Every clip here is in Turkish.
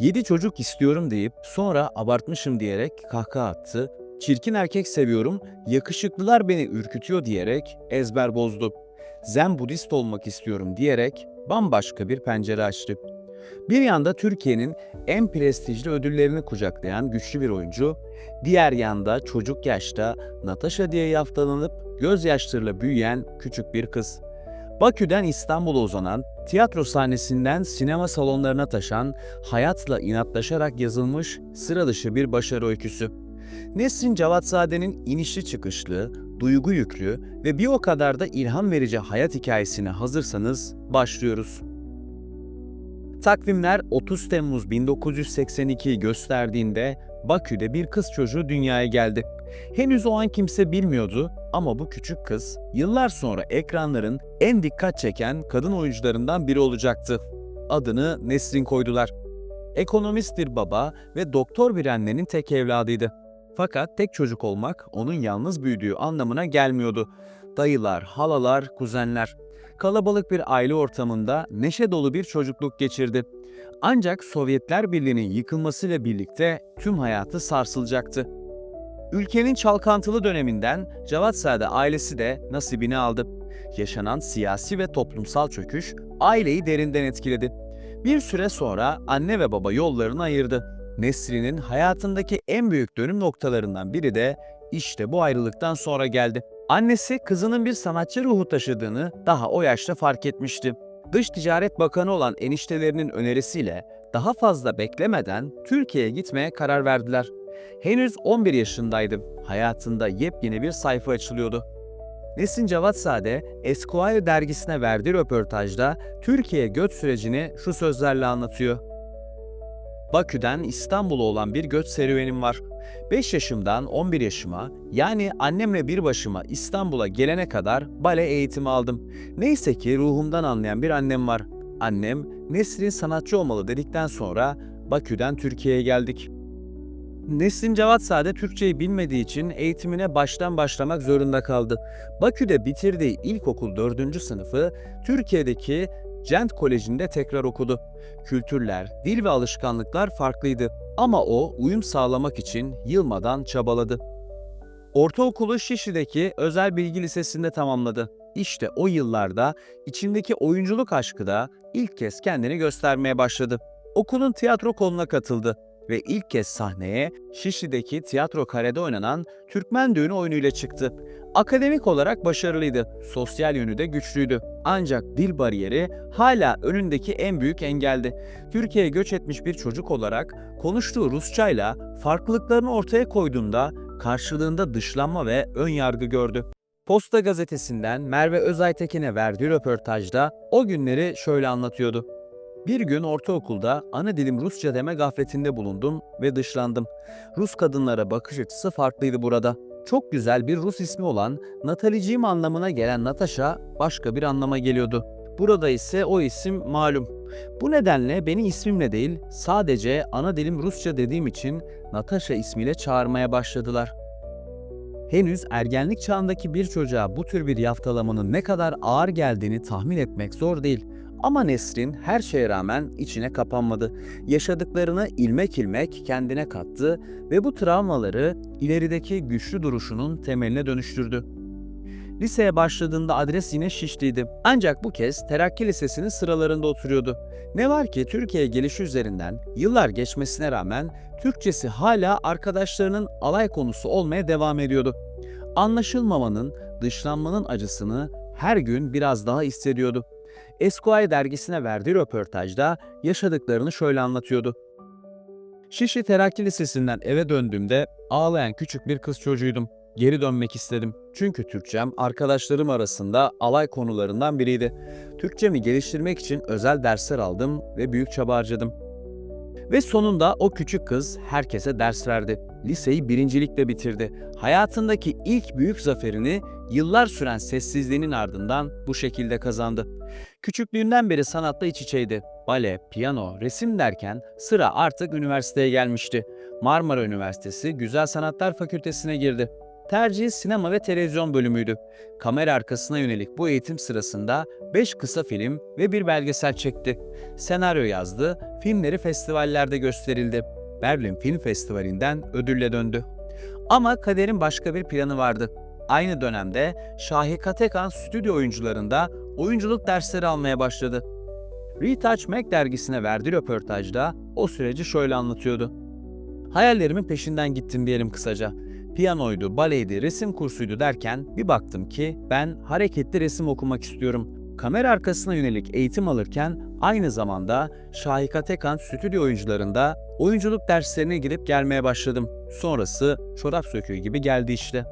Yedi çocuk istiyorum deyip sonra abartmışım diyerek kahkaha attı. Çirkin erkek seviyorum, yakışıklılar beni ürkütüyor diyerek ezber bozdu. Zen Budist olmak istiyorum diyerek bambaşka bir pencere açtı. Bir yanda Türkiye'nin en prestijli ödüllerini kucaklayan güçlü bir oyuncu, diğer yanda çocuk yaşta Natasha diye yaftalanıp gözyaşlarıyla büyüyen küçük bir kız. Bakü'den İstanbul'a uzanan, tiyatro sahnesinden sinema salonlarına taşan, hayatla inatlaşarak yazılmış sıra dışı bir başarı öyküsü. Nesrin Cevatzade'nin inişli çıkışlı, duygu yüklü ve bir o kadar da ilham verici hayat hikayesine hazırsanız başlıyoruz. Takvimler 30 Temmuz 1982'yi gösterdiğinde Bakü'de bir kız çocuğu dünyaya geldi. Henüz o an kimse bilmiyordu ama bu küçük kız yıllar sonra ekranların en dikkat çeken kadın oyuncularından biri olacaktı. Adını Nesrin koydular. Ekonomist bir baba ve doktor bir annenin tek evladıydı. Fakat tek çocuk olmak onun yalnız büyüdüğü anlamına gelmiyordu. Dayılar, halalar, kuzenler. Kalabalık bir aile ortamında neşe dolu bir çocukluk geçirdi. Ancak Sovyetler Birliği'nin yıkılmasıyla birlikte tüm hayatı sarsılacaktı. Ülkenin çalkantılı döneminden Cevatzade ailesi de nasibini aldı. Yaşanan siyasi ve toplumsal çöküş aileyi derinden etkiledi. Bir süre sonra anne ve baba yollarını ayırdı. Nesrin'in hayatındaki en büyük dönüm noktalarından biri de işte bu ayrılıktan sonra geldi. Annesi kızının bir sanatçı ruhu taşıdığını daha o yaşta fark etmişti. Dış Ticaret Bakanı olan eniştelerinin önerisiyle daha fazla beklemeden Türkiye'ye gitmeye karar verdiler. Henüz 11 yaşındaydı. Hayatında yepyeni bir sayfa açılıyordu. Nesin Cevatzade, Esquire dergisine verdiği röportajda Türkiye göç sürecini şu sözlerle anlatıyor. Bakü'den İstanbul'a olan bir göç serüvenim var. 5 yaşımdan 11 yaşıma yani annemle bir başıma İstanbul'a gelene kadar bale eğitimi aldım. Neyse ki ruhumdan anlayan bir annem var. Annem Nesrin sanatçı olmalı dedikten sonra Bakü'den Türkiye'ye geldik. Nesin Cevatzade Türkçeyi bilmediği için eğitimine baştan başlamak zorunda kaldı. Bakü'de bitirdiği ilkokul 4. sınıfı Türkiye'deki Cent Koleji'nde tekrar okudu. Kültürler, dil ve alışkanlıklar farklıydı ama o uyum sağlamak için yılmadan çabaladı. Ortaokulu Şişli'deki Özel Bilgi Lisesi'nde tamamladı. İşte o yıllarda içindeki oyunculuk aşkı da ilk kez kendini göstermeye başladı. Okulun tiyatro koluna katıldı ve ilk kez sahneye Şişli'deki tiyatro karede oynanan Türkmen Düğünü oyunuyla çıktı. Akademik olarak başarılıydı, sosyal yönü de güçlüydü. Ancak dil bariyeri hala önündeki en büyük engeldi. Türkiye'ye göç etmiş bir çocuk olarak konuştuğu Rusçayla farklılıklarını ortaya koyduğunda karşılığında dışlanma ve ön yargı gördü. Posta gazetesinden Merve Özaytekin'e verdiği röportajda o günleri şöyle anlatıyordu. Bir gün ortaokulda ana dilim Rusça deme gafletinde bulundum ve dışlandım. Rus kadınlara bakış açısı farklıydı burada. Çok güzel bir Rus ismi olan Nataliciğim anlamına gelen Natasha başka bir anlama geliyordu. Burada ise o isim malum. Bu nedenle beni ismimle değil sadece ana dilim Rusça dediğim için Natasha ismiyle çağırmaya başladılar. Henüz ergenlik çağındaki bir çocuğa bu tür bir yaftalamanın ne kadar ağır geldiğini tahmin etmek zor değil. Ama Nesrin her şeye rağmen içine kapanmadı. Yaşadıklarını ilmek ilmek kendine kattı ve bu travmaları ilerideki güçlü duruşunun temeline dönüştürdü. Liseye başladığında adres yine Şişli'ydi. Ancak bu kez Terakki Lisesi'nin sıralarında oturuyordu. Ne var ki Türkiye'ye gelişi üzerinden yıllar geçmesine rağmen Türkçesi hala arkadaşlarının alay konusu olmaya devam ediyordu. Anlaşılmamanın, dışlanmanın acısını her gün biraz daha hissediyordu. Esquire dergisine verdiği röportajda yaşadıklarını şöyle anlatıyordu. Şişli Terakki Lisesi'nden eve döndüğümde ağlayan küçük bir kız çocuğuydum. Geri dönmek istedim. Çünkü Türkçem arkadaşlarım arasında alay konularından biriydi. Türkçemi geliştirmek için özel dersler aldım ve büyük çaba harcadım. Ve sonunda o küçük kız herkese ders verdi. Liseyi birincilikle bitirdi. Hayatındaki ilk büyük zaferini yıllar süren sessizliğinin ardından bu şekilde kazandı. Küçüklüğünden beri sanatla iç içeydi. Bale, piyano, resim derken sıra artık üniversiteye gelmişti. Marmara Üniversitesi Güzel Sanatlar Fakültesine girdi. Tercihi sinema ve televizyon bölümüydü. Kamera arkasına yönelik bu eğitim sırasında 5 kısa film ve bir belgesel çekti. Senaryo yazdı, filmleri festivallerde gösterildi. Berlin Film Festivali'nden ödülle döndü. Ama kaderin başka bir planı vardı. Aynı dönemde Şahika Tekan stüdyo oyuncularında oyunculuk dersleri almaya başladı. Retouch Mac dergisine verdiği röportajda o süreci şöyle anlatıyordu. Hayallerimin peşinden gittim diyelim kısaca. Piyanoydu, baleydi, resim kursuydu derken bir baktım ki ben hareketli resim okumak istiyorum. Kamera arkasına yönelik eğitim alırken aynı zamanda Şahika Tekan stüdyo oyuncularında oyunculuk derslerine girip gelmeye başladım. Sonrası çorap söküğü gibi geldi işte.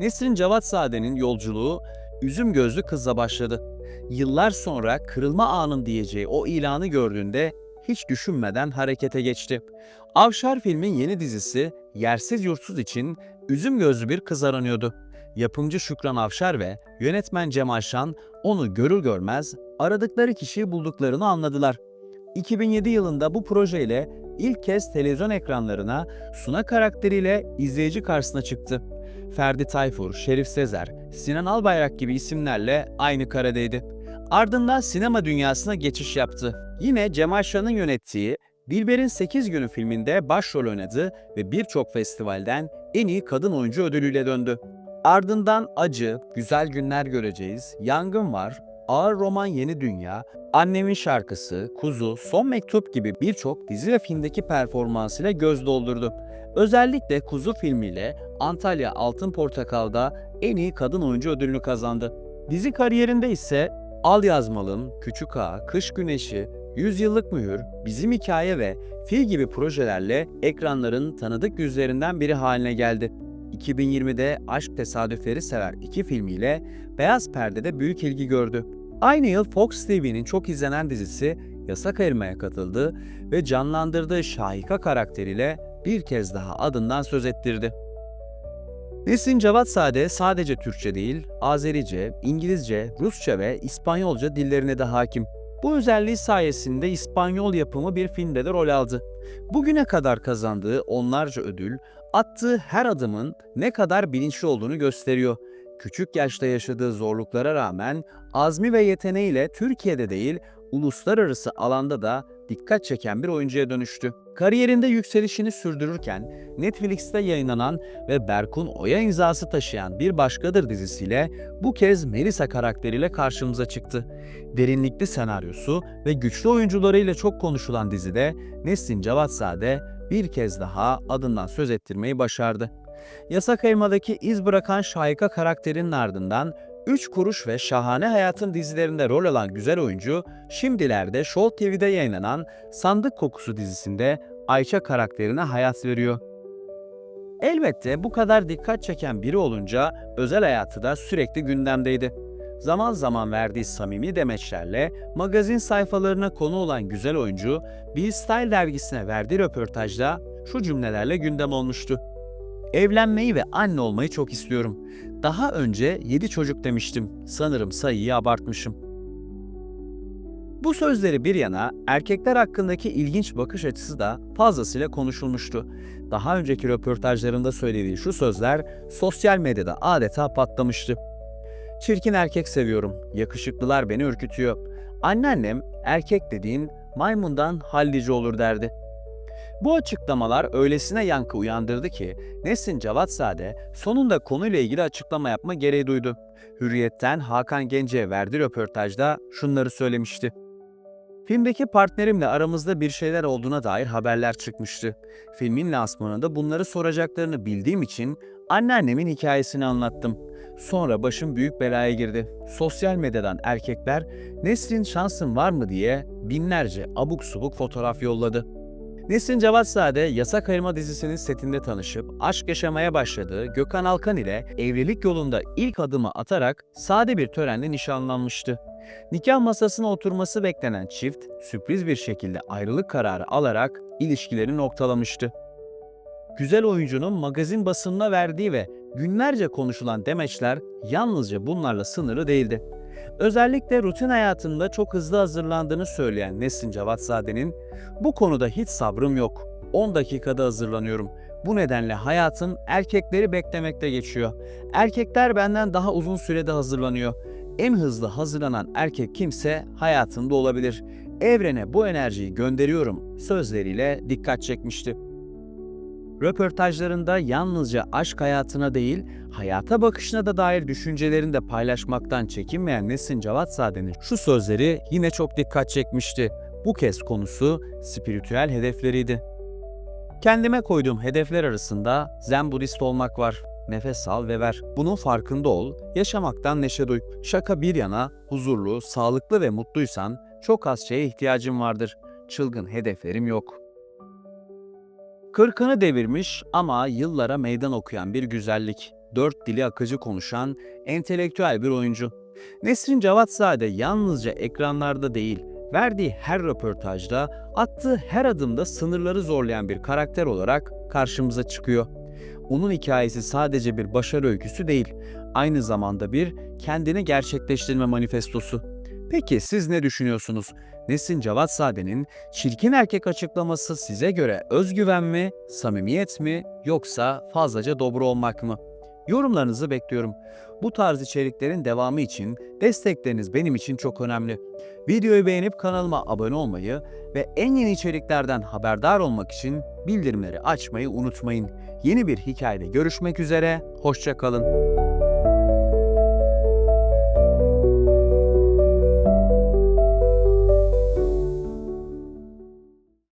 Nesrin Cevatzade'nin yolculuğu üzüm gözlü kızla başladı. Yıllar sonra kırılma anın diyeceği o ilanı gördüğünde hiç düşünmeden harekete geçti. Avşar filmin yeni dizisi Yersiz Yurtsuz için üzüm gözlü bir kız aranıyordu. Yapımcı Şükran Avşar ve yönetmen Cemal Şan onu görür görmez aradıkları kişiyi bulduklarını anladılar. 2007 yılında bu projeyle ilk kez televizyon ekranlarına Suna karakteriyle izleyici karşısına çıktı. Ferdi Tayfur, Şerif Sezer, Sinan Albayrak gibi isimlerle aynı karedeydi. Ardından sinema dünyasına geçiş yaptı. Yine Cemal Şan'ın yönettiği Dilber'in 8 Günü filminde başrol oynadı ve birçok festivalden en iyi kadın oyuncu ödülüyle döndü. Ardından Acı, Güzel Günler Göreceğiz, Yangın Var, Ağır Roman Yeni Dünya, Annemin Şarkısı, Kuzu, Son Mektup gibi birçok dizi ve filmdeki performansıyla göz doldurdu. Özellikle Kuzu filmiyle Antalya Altın Portakal'da en iyi kadın oyuncu ödülünü kazandı. Dizi kariyerinde ise Al Yazmalım, Küçük Ağa, Kış Güneşi, Yüzyıllık Mühür, Bizim Hikaye ve Fil gibi projelerle ekranların tanıdık yüzlerinden biri haline geldi. 2020'de Aşk Tesadüfleri Sever 2 filmiyle Beyaz Perde'de büyük ilgi gördü. Aynı yıl Fox TV'nin çok izlenen dizisi Yasak Elma'ya katıldı ve canlandırdığı Şahika karakteriyle bir kez daha adından söz ettirdi. Nesin Cevatzade sadece Türkçe değil, Azerice, İngilizce, Rusça ve İspanyolca dillerine de hakim. Bu özelliği sayesinde İspanyol yapımı bir filmde de rol aldı. Bugüne kadar kazandığı onlarca ödül, attığı her adımın ne kadar bilinçli olduğunu gösteriyor. Küçük yaşta yaşadığı zorluklara rağmen azmi ve yeteneğiyle Türkiye'de değil, uluslararası alanda da dikkat çeken bir oyuncuya dönüştü. Kariyerinde yükselişini sürdürürken Netflix'te yayınlanan ve Berkun Oya imzası taşıyan Bir Başkadır dizisiyle bu kez Melisa karakteriyle karşımıza çıktı. Derinlikli senaryosu ve güçlü oyuncularıyla çok konuşulan dizide Nesrin Cevatzade bir kez daha adından söz ettirmeyi başardı. Yasak Elma'daki iz bırakan Şahika karakterinin ardından 3 Kuruş ve Şahane Hayatın dizilerinde rol alan güzel oyuncu, şimdilerde Show TV'de yayınlanan Sandık Kokusu dizisinde Ayça karakterine hayat veriyor. Elbette bu kadar dikkat çeken biri olunca özel hayatı da sürekli gündemdeydi. Zaman zaman verdiği samimi demeçlerle magazin sayfalarına konu olan güzel oyuncu, Bill Style dergisine verdiği röportajda şu cümlelerle gündem olmuştu. Evlenmeyi ve anne olmayı çok istiyorum. Daha önce 7 çocuk demiştim. Sanırım sayıyı abartmışım. Bu sözleri bir yana erkekler hakkındaki ilginç bakış açısı da fazlasıyla konuşulmuştu. Daha önceki röportajlarında söylediği şu sözler sosyal medyada adeta patlamıştı. Çirkin erkek seviyorum. Yakışıklılar beni ürkütüyor. Anneannem erkek dediğin maymundan hallici olur derdi. Bu açıklamalar öylesine yankı uyandırdı ki Nesin Cavatzade sonunda konuyla ilgili açıklama yapma gereği duydu. Hürriyet'ten Hakan Gence'ye verdiği röportajda şunları söylemişti. Filmdeki partnerimle aramızda bir şeyler olduğuna dair haberler çıkmıştı. Filmin lansmanında bunları soracaklarını bildiğim için anneannemin hikayesini anlattım. Sonra başım büyük belaya girdi. Sosyal medyadan erkekler Nesrin şansın var mı diye binlerce abuk subuk fotoğraf yolladı. Nesrin Cevatzade Yasak Elma dizisinin setinde tanışıp aşk yaşamaya başladığı Gökhan Alkan ile evlilik yolunda ilk adımı atarak sade bir törenle nişanlanmıştı. Nikah masasına oturması beklenen çift sürpriz bir şekilde ayrılık kararı alarak ilişkilerini noktalamıştı. Güzel oyuncunun magazin basınına verdiği ve günlerce konuşulan demeçler yalnızca bunlarla sınırlı değildi. Özellikle rutin hayatında çok hızlı hazırlandığını söyleyen Nesin Cevatzade'nin bu konuda hiç sabrım yok. 10 dakikada hazırlanıyorum. Bu nedenle hayatım erkekleri beklemekte geçiyor. Erkekler benden daha uzun sürede hazırlanıyor. En hızlı hazırlanan erkek kimse hayatında olabilir. Evrene bu enerjiyi gönderiyorum sözleriyle dikkat çekmişti. Röportajlarında yalnızca aşk hayatına değil, hayata bakışına da dair düşüncelerini de paylaşmaktan çekinmeyen Nesin Cevatzade'nin şu sözleri yine çok dikkat çekmişti. Bu kez konusu spiritüel hedefleriydi. Kendime koyduğum hedefler arasında Zen Budist olmak var. Nefes al ve ver. Bunun farkında ol, yaşamaktan neşe duy. Şaka bir yana, huzurlu, sağlıklı ve mutluysan çok az şeye ihtiyacın vardır. Çılgın hedeflerim yok. Kırkını devirmiş ama yıllara meydan okuyan bir güzellik. Dört dili akıcı konuşan, entelektüel bir oyuncu. Nesrin Cavatzade yalnızca ekranlarda değil, verdiği her röportajda, attığı her adımda sınırları zorlayan bir karakter olarak karşımıza çıkıyor. Onun hikayesi sadece bir başarı öyküsü değil, aynı zamanda bir kendini gerçekleştirme manifestosu. Peki siz ne düşünüyorsunuz? Nesin Cevatzade'nin çirkin erkek açıklaması size göre özgüven mi, samimiyet mi yoksa fazlaca dobro olmak mı? Yorumlarınızı bekliyorum. Bu tarz içeriklerin devamı için destekleriniz benim için çok önemli. Videoyu beğenip kanalıma abone olmayı ve en yeni içeriklerden haberdar olmak için bildirimleri açmayı unutmayın. Yeni bir hikayede görüşmek üzere, hoşçakalın.